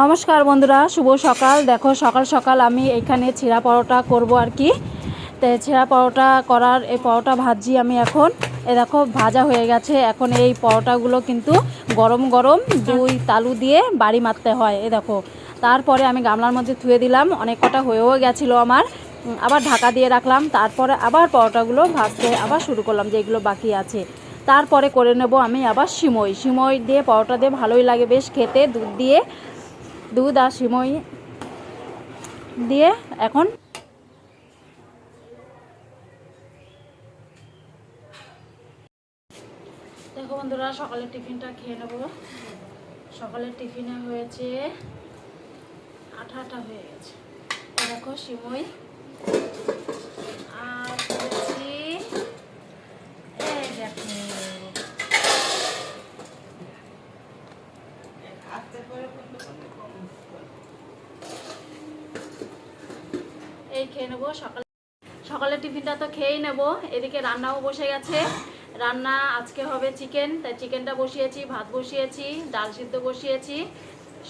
নমস্কার বন্ধুরা, শুভ সকাল। দেখো, সকাল সকাল আমি এখানে ছিঁড়া পরোটা করব আর কি। তো ছিঁড়া পরোটা করার, এই পরোটা ভাজি আমি এখন। এ দেখো, ভাজা হয়ে গেছে। এখন এই পরোটাগুলো কিন্তু গরম গরম দুই তালু দিয়ে বাড়ি মারতে হয়। এ দেখো, তারপরে আমি গামলার মধ্যে ধুয়ে দিলাম। অনেক কটা হয়েও গেছিল আমার। আবার ঢাকা দিয়ে রাখলাম। তারপরে আবার পরোটাগুলো ভাজতে আবার শুরু করলাম যেগুলো বাকি আছে। তারপরে করে নেব আমি আবার সিমই। সিমই দিয়ে, পরোটা দিয়ে ভালোই লাগে বেশ খেতে, দুধ দিয়ে। দুধ আর সিমই দিয়ে এখন দেখো বন্ধুরা, সকালের টিফিনটা খেয়ে নেব। সকালের টিফিনে হয়েছে আঠা আঠা হয়ে গেছে। দেখো সিমই। আর দেখো। খেয়ে নেব, সকালে সকালের টিফিনটা তো খেয়েই নেব। এদিকে রান্নাও বসে গেছে। রান্না আজকে হবে চিকেন, তাই চিকেনটা বসিয়েছি, ভাত বসিয়েছি, ডাল সিদ্ধ বসিয়েছি।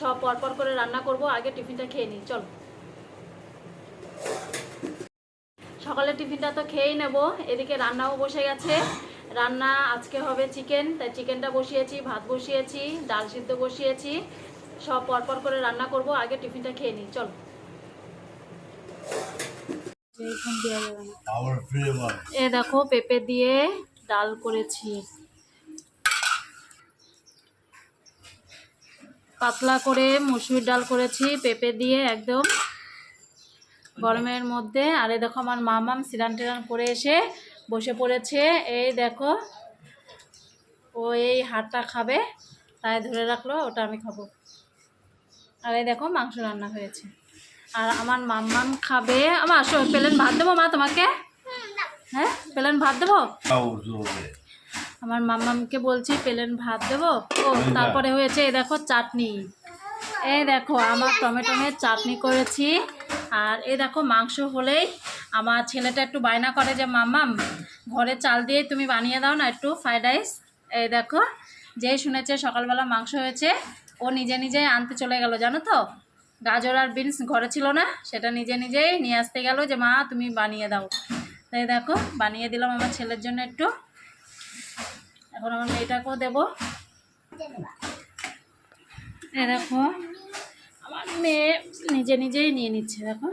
সব পরপর করে রান্না করব, আগে টিফিনটা খেয়ে নিই, চল। সকালের টিফিনটা তো খেয়েই নেব, এদিকে রান্নাও বসে গেছে। রান্না আজকে হবে চিকেন, তাই চিকেনটা বসিয়েছি, ভাত বসিয়েছি, ডাল সিদ্ধ বসিয়েছি। সব পরপর করে রান্না করব, আগে টিফিনটা খেয়ে নিই, চল এইখান দেওয়া যাবে না Our flavor. এ দেখো পেঁপে দিয়ে ডাল করেছি। পাতলা করে মুসুর ডাল করেছি, পেঁপে দিয়ে একদম গরমের মধ্যে। আর এই দেখো আমার মামাম সিরান টিরান করে এসে বসে পড়েছে। এই দেখো, ও এই হাড়টা খাবে, তাই ধরে রাখল, ওটা আমি খাব। আর এই দেখো মাংস রান্না হয়েছে। আর আমার মাম্মাম খাবে। আমার পেলেন ভাত দেবো মা তোমাকে? হ্যাঁ পেলেন ভাত দেবো? আমার মাম্মামকে বলছি পেলেন ভাত দেবো। ও তারপরে হয়েছে এই দেখো চাটনি। এই দেখো আমার টমেটোমের চাটনি করেছি। আর এই দেখো মাংস হলেই আমার ছেলেটা একটু বায়না করে যে মাম্মাম ঘরে চাল দিয়ে তুমি বানিয়ে দাও না একটু ফ্রাইড রাইস। এই দেখো যেই শুনেছে সকালবেলা মাংস হয়েছে ও নিজে নিজে আনতে চলে গেল জানো তো? গাজর আর বিনস ঘরে ছিল না, সেটা নিজে নিজেই নিয়ে আসতে গেল যে, মা, তুমি বানিয়ে দাও। তাই দেখো, বানিয়ে দিলাম আমার ছেলের জন্য একটু। এখন আমার মেয়েটাকেও দেবো। এ দেখো, আমার মেয়ে নিজে নিজেই নিয়ে নিচ্ছে, দেখো।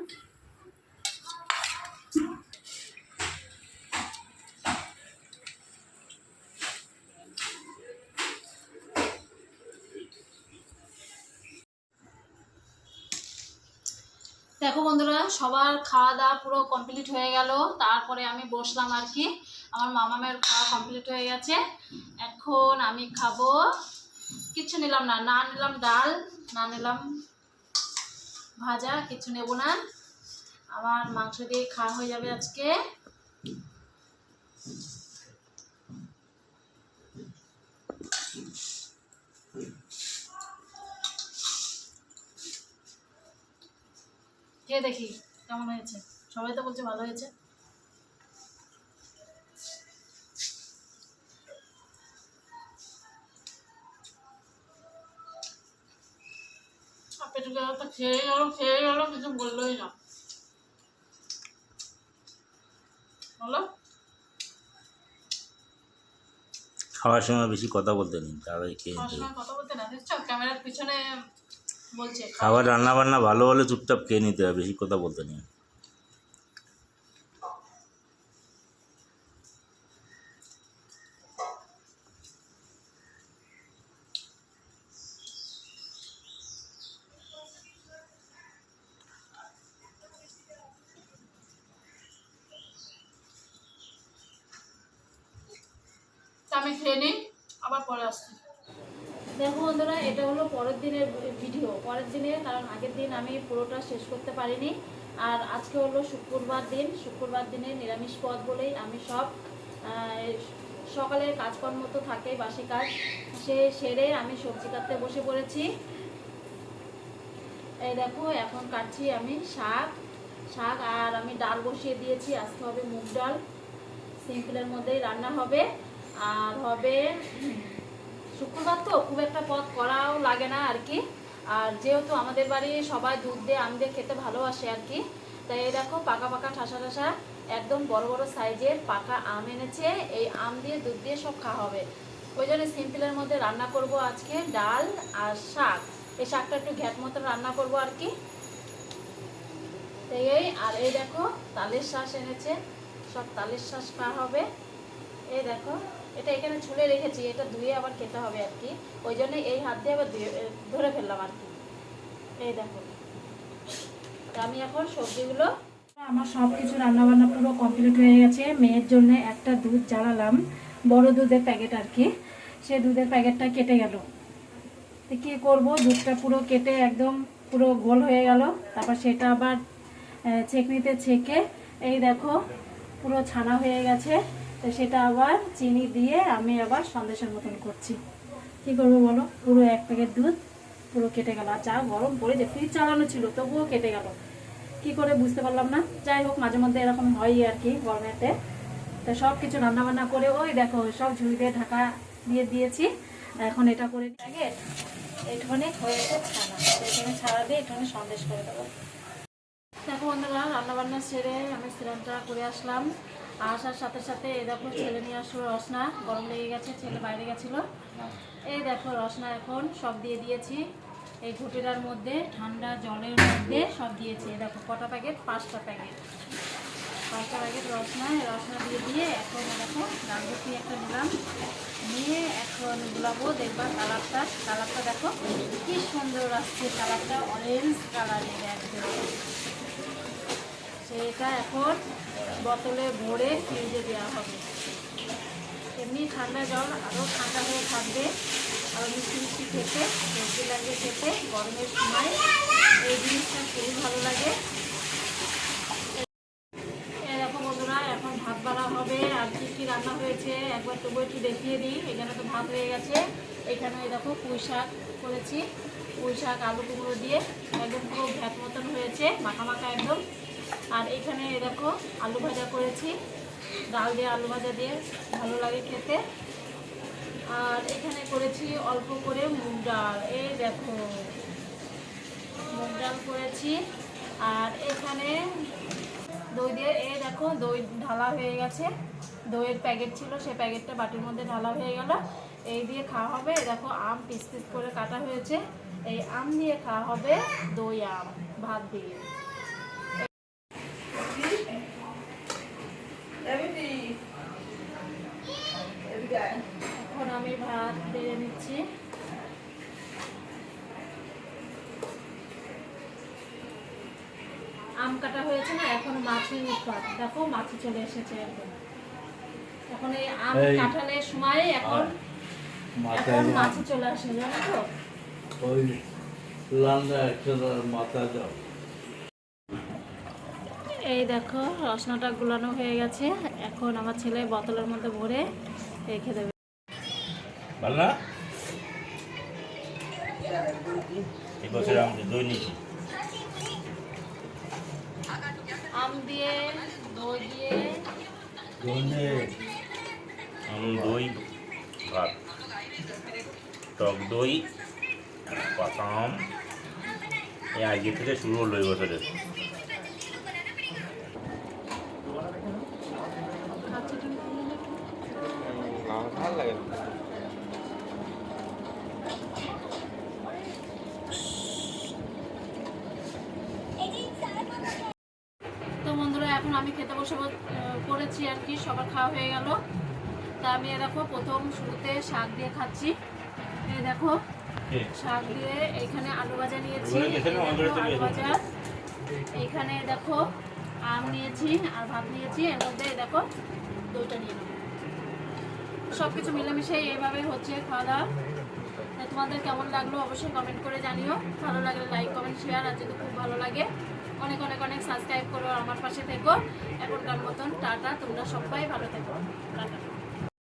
দেখো বন্ধুরা, সবার খাওয়া দাওয়া পুরো কমপ্লিট হয়ে গেল। তারপরে আমি বসলাম আর কি। আমার মামামের খাওয়া কমপ্লিট হয়ে গেছে। এখন আমি খাব কিচ্ছু নিলাম না না নিলাম ডাল, না নিলাম ভাজা, কিছু নেব না। আমার মাংস দিয়ে খাওয়া হয়ে যাবে আজকে। খেয়ে দেখি কেমন হয়েছে। সবাই তো বলছে ভালো হয়েছে। তো খেয়ে গেল খেয়ে গেল কিছু বললোই না। বলো। খাওয়ার সময় বেশি কথা বলতে নেই তাড়াতাড়ি খেয়ে কথা বলতে না দেখছ ক্যামেরার পিছনে খাবার রান্না বান্না ভালো হলে চুপচাপ খেয়ে নিতে হবে বেশি কথা বলতে নেই। আমি খেয়ে নিই আবার পরে আসছি। দেখো বন্ধুরা, এটা হলো পরের দিনের ভিডিও। পরের দিনে, কারণ আগের দিন আমি পুরোটা শেষ করতে পারিনি। আর আজকে হলো শুক্রবার দিন। শুক্রবার দিনে নিরামিষ পদ বলেই আমি সব সকালের কাজকর্ম তো থাকেই, বাসি কাজ। সে সেরে আমি সবজি কাটতে বসে পড়েছি। এই দেখো, এখন কাটছি আমি শাক। শাক আর আমি ডাল বসিয়ে দিয়েছি। আজকে হবে মুগ ডাল। সিম্পলের মধ্যেই রান্না হবে। আর হবে শুক্রবার তো খুব একটা পদ করাও লাগে না আর কি। আর যেহেতু আমাদের বাড়ি সবাই দুধ দিয়ে, আম দিয়ে খেতে ভালোবাসে আর কি, তাই এই দেখো পাকা পাকা ঠাসা ঠাসা একদম বড় বড় সাইজের পাকা আম এনেছে। এই আম দিয়ে, দুধ দিয়ে সব খাওয়া হবে। ওই জন্য সিম্পলের মধ্যে রান্না করব আজকে ডাল আর শাক। এই শাকটা একটু ঘ্যাট মতো রান্না করব আর কি। তাই এই, আর এই দেখো তালের শ্বাস এনেছে। সব তালের শ্বাস খাওয়া হবে। এই দেখো এটা এখানে ছুলে রেখেছি, এটা ধুয়ে আবার খেতে হবে আর কি। ওই জন্য এই হাত দিয়ে আবার ধুয়ে ধরে ফেললাম আর কি। এই দেখো। আমি এখন সবজিগুলো আমার সব কিছু রান্নাবান্না পুরো কমপ্লিট হয়ে গেছে। মেয়ের জন্য একটা দুধ জ্বালালাম, বড় দুধের প্যাকেট আর কি। সে দুধের প্যাকেটটা কেটে গেল। তো কী করব? দুধটা পুরো কেটে একদম পুরো গোল হয়ে গেল। তারপর সেটা আবার ছেঁকনিতে ছেঁকে, এই দেখো, পুরো ছানা হয়ে গেছে। তো সেটা আবার চিনি দিয়ে আমি আবার সন্দেশের মতন করছি। কী করব বলো? পুরো এক প্যাকেট দুধ, পুরো কেটে গেল। আর যা গরম পড়েছে ফ্রিজ চালানো ছিল, তবুও কেটে গেল। কি করে বুঝতে পারলাম না? যাই হোক, মাঝে মধ্যে এরকম হয় আর কি গরমেতে। তো সব কিছু রান্নাবান্না করে ওই দেখো, সব ঝুড়িতে ঢাকা দিয়ে দিয়েছি। এখন এটা করে প্যাকেট এইখানে হয়েছে ছানা। এখানে ছাড়া দিয়ে এখানে সন্দেশ করে দেবো। দেখো বন্ধুরা, রান্নাবান্না সেরে আমি সিলিন্ডার করে আসলাম। আসার সাথে সাথে এই দেখো ছেলে নিয়ে আসলো রসনা, গরম লেগে গেছে, ছেলে বাইরে গেছিল। এই দেখো রসনা এখন সব দিয়ে দিয়েছি। এই ঘুটিটার মধ্যে ঠান্ডা জলের মধ্যে সব দিয়েছি। এই দেখো কটা প্যাকেট? পাঁচটা প্যাকেট। পাঁচটা প্যাকেট রসনা রসনা দিয়ে দিয়ে এখন দেখো ডাল ভর্তি একটা নিলাম। নিয়ে এখন গুলাবো, দেখবা কালারটা। কালারটা দেখো, কি সুন্দর আসছে কালারটা। অরেঞ্জ কালারের একদম। সেটা এখন বোতলে ভরে ফ্রিজে দেওয়া হবে। এমনি ঠান্ডা জল, আরও ঠান্ডা হয়ে থাকবে। আরও মিষ্টি মিষ্টি খেতে সবজি লাগে খেতে, গরমের সময় এই জিনিসটা খুবই ভালো লাগে। এরকম বন্ধুরা, এখন ভাত বাড়া হবে। আর কি কি রান্না হয়েছে, একবার তবু একটু দেখিয়ে দিই। এখানে তো ভাত হয়ে গেছে। এখানে দেখো পুঁই শাক করেছি। পুঁই শাক, আলু কুমড়ো দিয়ে একদম পুরো ভ্যাট মতন হয়েছে, মাখা মাখা একদম। আর এখানে দেখো আলু ভাজা করেছি। ডাল দিয়ে আলু ভাজা দিয়ে ভালো লাগে খেতে। আর এখানে করেছি অল্প করে মুগ ডাল। এই দেখো, মুগ ডাল করেছি। আর এখানে দই দিয়ে, এই দেখো দই ঢালা হয়ে গেছে। দইয়ের প্যাকেট ছিল সেই প্যাকেটটা বাটির মধ্যে ঢালা হয়ে গেল। এই দিয়ে খাওয়া হবে দেখো আম পিস পিস করে কাটা হয়েছে। এই আম দিয়ে খাওয়া হবে দই আম, ভাত দিয়ে। এখন আমি ভাত বেড়ে নিচ্ছি। আম কাটা হয়েছে না এখন মাছের উৎপাদ দেখো মাছি চলে এসেছে একদম। এখন এই আম সময় এখন এখন মাছি চলে আসে জানো তো? ওই লান্ডা একটা মাথা দাও এই দেখো রসনাটা গুলানো হয়ে গেছে। এখন আমার ছেলে বোতলের মধ্যে ভরে রেখে দেবে। ভালো না এবছর আমি দই নিচ্ছি আম দিয়ে দই দিয়ে। ধনে আম দই ভাত। টক দই পাকা আম। এই আজকে থেকে শুরু হলো এই বছরের এখন আমি খেতে বসে পড়েছি আর কি সবার খাওয়া হয়ে গেল। তা আমি এ দেখো প্রথম শুরুতে শাক দিয়ে খাচ্ছি। এই দেখো শাক দিয়ে এখানে আলু ভাজা নিয়েছি আলু ভাজা। এখানে দেখো আম নিয়েছি আর ভাত নিয়েছি এর মধ্যে দেখো দইটা নিয়ে নেব। সব কিছু মিলেমিশে এইভাবে হচ্ছে খাওয়া দাওয়া। তা তোমাদের কেমন লাগল অবশ্যই কমেন্ট করে জানিও। ভালো লাগলে লাইক কমেন্ট শেয়ার আর যদি খুব ভালো লাগে অনেক অনেক অনেক সাবস্ক্রাইব করো আমার পাশে থেকো। এখনকার মতন টাটা, তোমরা সবাই ভালো থেকো।